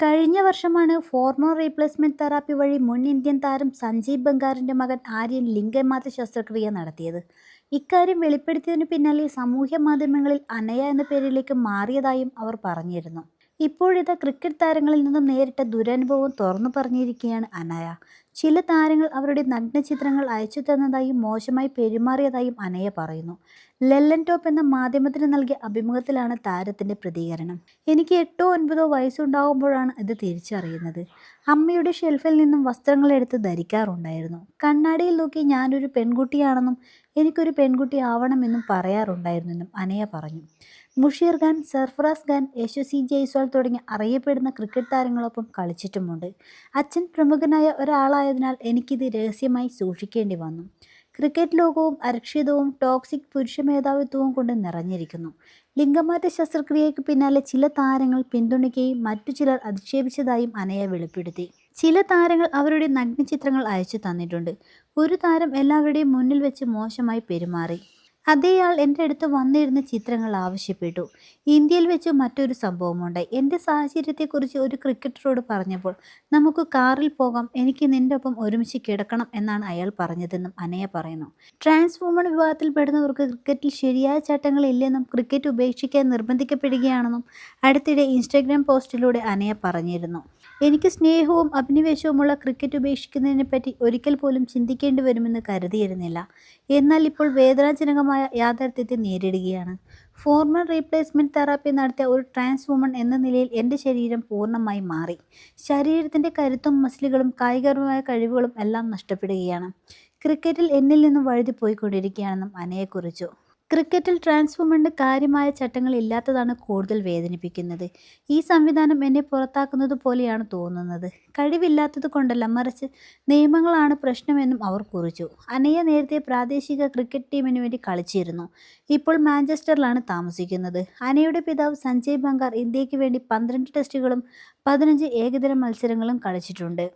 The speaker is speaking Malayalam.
കഴിഞ്ഞ വർഷമാണ് ഫോർമോൺ റീപ്ലേസ്മെന്റ് തെറാപ്പി വഴി മുൻ ഇന്ത്യൻ താരം സഞ്ജീവ് ബംഗാറിന്റെ മകൻ ആര്യൻ ലിംഗമാത്ര ശസ്ത്രക്രിയ നടത്തിയത്. ഇക്കാര്യം വെളിപ്പെടുത്തിയതിനു പിന്നാലെ സമൂഹ മാധ്യമങ്ങളിൽ അനയ എന്ന പേരിലേക്ക് മാറിയതായും അവർ പറഞ്ഞിരുന്നു. ഇപ്പോഴിതാ ക്രിക്കറ്റ് താരങ്ങളിൽ നിന്നും നേരിട്ട ദുരനുഭവം തുറന്നു പറഞ്ഞിരിക്കുകയാണ് അനയ. ചില താരങ്ങൾ അവരുടെ നഗ്നചിത്രങ്ങൾ അയച്ചു തന്നതായും മോശമായി പെരുമാറിയതായും അനയ പറയുന്നു. ലെല്ലൻ ടോപ്പ് എന്ന മാധ്യമത്തിന് നൽകിയ അഭിമുഖത്തിലാണ് താരത്തിന്റെ പ്രതികരണം. എനിക്ക് എട്ടോ ഒൻപതോ വയസ്സുണ്ടാകുമ്പോഴാണ് ഇത് തിരിച്ചറിയുന്നത്. അമ്മയുടെ ഷെൽഫിൽ നിന്നും വസ്ത്രങ്ങൾ എടുത്ത് ധരിക്കാറുണ്ടായിരുന്നു. കണ്ണാടിയിൽ നോക്കി ഞാനൊരു പെൺകുട്ടിയാണെന്നും എനിക്കൊരു പെൺകുട്ടി ആവണമെന്നും പറയാറുണ്ടായിരുന്നെന്നും അനയ പറഞ്ഞു. മുഷീർ ഖാൻ സർഫറാസ് ഖാൻ യശസ്വി ജയ്സ്വാൾ തുടങ്ങിയ അറിയപ്പെടുന്ന ക്രിക്കറ്റ് താരങ്ങളൊപ്പം കളിച്ചിട്ടുമുണ്ട്. അച്ഛൻ പ്രമുഖനായ ഒരാളായതിനാൽ എനിക്കിത് രഹസ്യമായി സൂക്ഷിക്കേണ്ടി വന്നു. ക്രിക്കറ്റ് ലോകവും അരക്ഷിതവും ടോക്സിക് പുരുഷ മേധാവിത്വവും കൊണ്ട് നിറഞ്ഞിരിക്കുന്നു. ലിംഗമാറ്റ ശസ്ത്രക്രിയയ്ക്ക് പിന്നാലെ ചില താരങ്ങൾ പിന്തുണയ്ക്കുകയും മറ്റു ചിലർ അധിക്ഷേപിച്ചതായും അനയ വെളിപ്പെടുത്തി. ചില താരങ്ങൾ അവരുടെ നഗ്നചിത്രങ്ങൾ അയച്ചു തന്നിട്ടുണ്ട്. ഒരു താരം എല്ലാവരുടെയും മുന്നിൽ വെച്ച് മോശമായി പെരുമാറി. അതേയാൾ എന്റെ അടുത്ത് വന്നിരുന്ന ചിത്രങ്ങൾ ആവശ്യപ്പെട്ടു. ഇന്ത്യയിൽ വെച്ച് മറ്റൊരു സംഭവമുണ്ട്. എന്റെ സാഹചര്യത്തെക്കുറിച്ച് ഒരു ക്രിക്കറ്ററോട് പറഞ്ഞപ്പോൾ നമുക്ക് കാറിൽ പോകാം. എനിക്ക് നിന്റെ ഒപ്പം ഒരുമിച്ച് കിടക്കണം എന്നാണ് അയാൾ പറഞ്ഞതെന്നും അനയ പറയുന്നു. ട്രാൻസ്ഫോമർ വിഭാഗത്തിൽ പെടുന്നവർക്ക് ക്രിക്കറ്റിൽ ശരിയായ ചട്ടങ്ങൾ ചട്ടങ്ങളില്ലെന്നും ക്രിക്കറ്റ് ഉപേക്ഷിക്കാൻ നിർബന്ധിക്കപ്പെടുകയാണെന്നും അടുത്തിടെ ഇൻസ്റ്റാഗ്രാം പോസ്റ്റിലൂടെ അനയ പറഞ്ഞിരുന്നു. എനിക്ക് സ്നേഹവും അഭിനിവേശവുമുള്ള ക്രിക്കറ്റ് ഉപേക്ഷിക്കുന്നതിനെപ്പറ്റി ഒരിക്കൽ പോലും ചിന്തിക്കേണ്ടി വരുമെന്ന് കരുതിയിരുന്നില്ല. എന്നാൽ ഇപ്പോൾ വേദനാജനകമായ യാഥാർത്ഥ്യത്തെ നേരിടുകയാണ്. ഫോർമൽ റീപ്ലേസ്മെന്റ് തെറാപ്പി നടത്തിയ ഒരു ട്രാൻസ് വുമൺ എന്ന നിലയിൽ എന്റെ ശരീരം പൂർണമായി മാറി. ശരീരത്തിന്റെ കരുത്തും മസിലുകളും കായികപരമായ കഴിവുകളും എല്ലാം നഷ്ടപ്പെടുകയാണ്. ക്രിക്കറ്റിൽ എന്നിൽ നിന്നും വഴുതി പോയിക്കൊണ്ടിരിക്കുകയാണെന്നും അനയെ കുറിച്ചു. ക്രിക്കറ്റിൽ ട്രാൻസ്ഫോമറിന്റെ കാര്യമായ ചട്ടങ്ങൾ ഇല്ലാത്തതാണ് കൂടുതൽ വേദനിപ്പിക്കുന്നത്. ഈ സംവിധാനം എന്നെ പുറത്താക്കുന്നത് പോലെയാണ് തോന്നുന്നത്. കഴിവില്ലാത്തത് കൊണ്ടല്ല മറിച്ച് നിയമങ്ങളാണ് പ്രശ്നമെന്നും അവർ കുറിച്ചു. അനയ നേരത്തെ പ്രാദേശിക ക്രിക്കറ്റ് ടീമിന് വേണ്ടി കളിച്ചിരുന്നു. ഇപ്പോൾ മാഞ്ചസ്റ്ററിലാണ് താമസിക്കുന്നത്. അനയുടെ പിതാവ് സഞ്ജയ് ബംഗാർ ഇന്ത്യയ്ക്ക് വേണ്ടി പന്ത്രണ്ട് ടെസ്റ്റുകളും പതിനഞ്ച് ഏകദിന മത്സരങ്ങളും കളിച്ചിട്ടുണ്ട്.